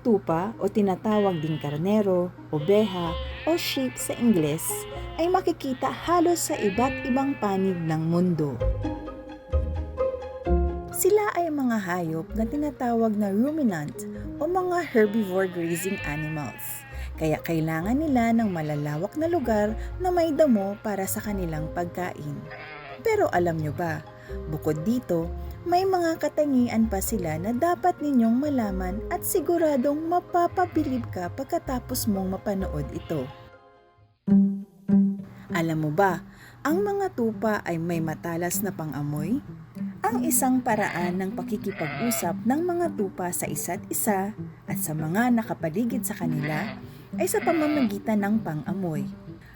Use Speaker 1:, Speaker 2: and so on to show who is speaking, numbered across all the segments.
Speaker 1: tupa o tinatawag ding karnero, obeha o sheep sa Ingles ay makikita halos sa iba't ibang panig ng mundo. Sila ay mga hayop na tinatawag na ruminant o mga herbivore grazing animals. Kaya kailangan nila ng malalawak na lugar na may damo para sa kanilang pagkain. Pero alam nyo ba, bukod dito, may mga katangian pa sila na dapat ninyong malaman at siguradong mapapabilib ka pagkatapos mong mapanood ito. Alam mo ba, ang mga tupa ay may matalas na pangamoy? Ang isang paraan ng pakikipag-usap ng mga tupa sa isa't isa at sa mga nakapaligid sa kanila ay sa pamamagitan ng pangamoy.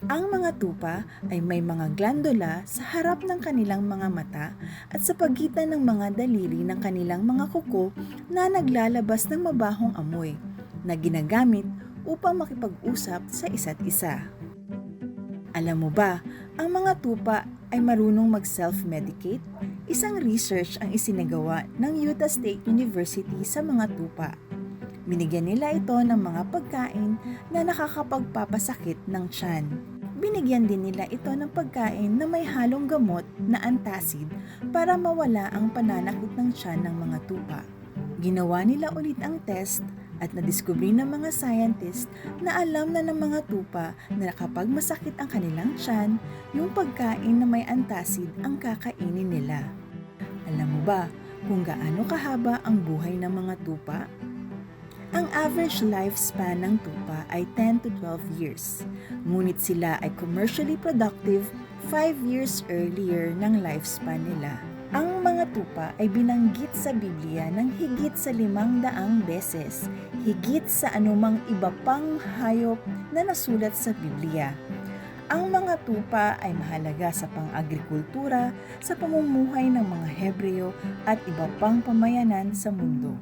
Speaker 1: Ang mga tupa ay may mga glandula sa harap ng kanilang mga mata at sa pagitan ng mga daliri ng kanilang mga kuko na naglalabas ng mabahong amoy na ginagamit upang makipag-usap sa isa't isa. Alam mo ba, ang mga tupa ay marunong mag-self-medicate? Isang research ang isinagawa ng Utah State University sa mga tupa. Binigyan nila ito ng mga pagkain na nakakapagpapasakit ng tiyan. Binigyan din nila ito ng pagkain na may halong gamot na antacid para mawala ang pananakit ng tiyan ng mga tupa. Ginawa nila ulit ang test at nadiskubre ng mga scientist na alam na ng mga tupa na kapag masakit ang kanilang tiyan, yung pagkain na may antacid ang kakainin nila. Alam mo ba kung gaano kahaba ang buhay ng mga tupa? Ang average lifespan ng tupa ay 10 to 12 years, ngunit sila ay commercially productive 5 years earlier ng lifespan nila. Ang mga tupa ay binanggit sa Biblia ng higit sa limang daang beses, higit sa anumang iba pang hayop na nasulat sa Biblia. Ang mga tupa ay mahalaga sa pang-agrikultura, sa pamumuhay ng mga Hebreo at iba pang pamayanan sa mundo.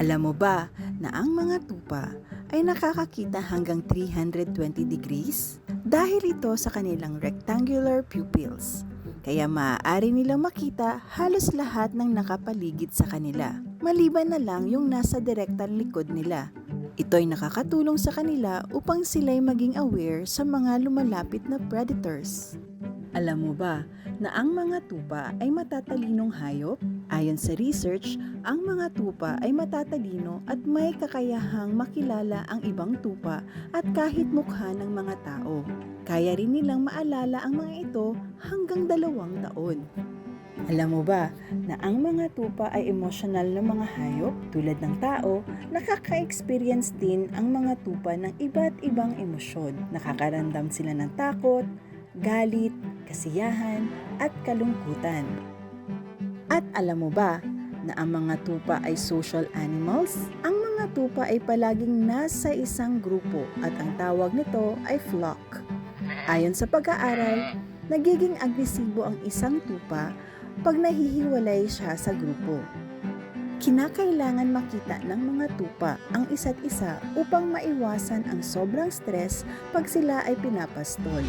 Speaker 1: Alam mo ba na ang mga tupa ay nakakakita hanggang 320 degrees? Dahil ito sa kanilang rectangular pupils. Kaya maaari nilang makita halos lahat ng nakapaligid sa kanila. Maliban na lang yung nasa direktang likod nila. Ito ay nakakatulong sa kanila upang sila'y maging aware sa mga lumalapit na predators. Alam mo ba na ang mga tupa ay matatalinong hayop? Ayon sa research, ang mga tupa ay matatalino at may kakayahang makilala ang ibang tupa at kahit mukha ng mga tao. Kaya rin nilang maalala ang mga ito hanggang dalawang taon. Alam mo ba na ang mga tupa ay emosyonal na mga hayop tulad ng tao, nakaka-experience din ang mga tupa ng iba't ibang emosyon. Nakakaramdam sila ng takot, galit, kasiyahan, at kalungkutan. At alam mo ba na ang mga tupa ay social animals? Ang mga tupa ay palaging nasa isang grupo at ang tawag nito ay flock. Ayon sa pag-aaral, nagiging agresibo ang isang tupa pag nahihiwalay siya sa grupo. Kinakailangan makita ng mga tupa ang isa't isa upang maiwasan ang sobrang stress pag sila ay pinapastol.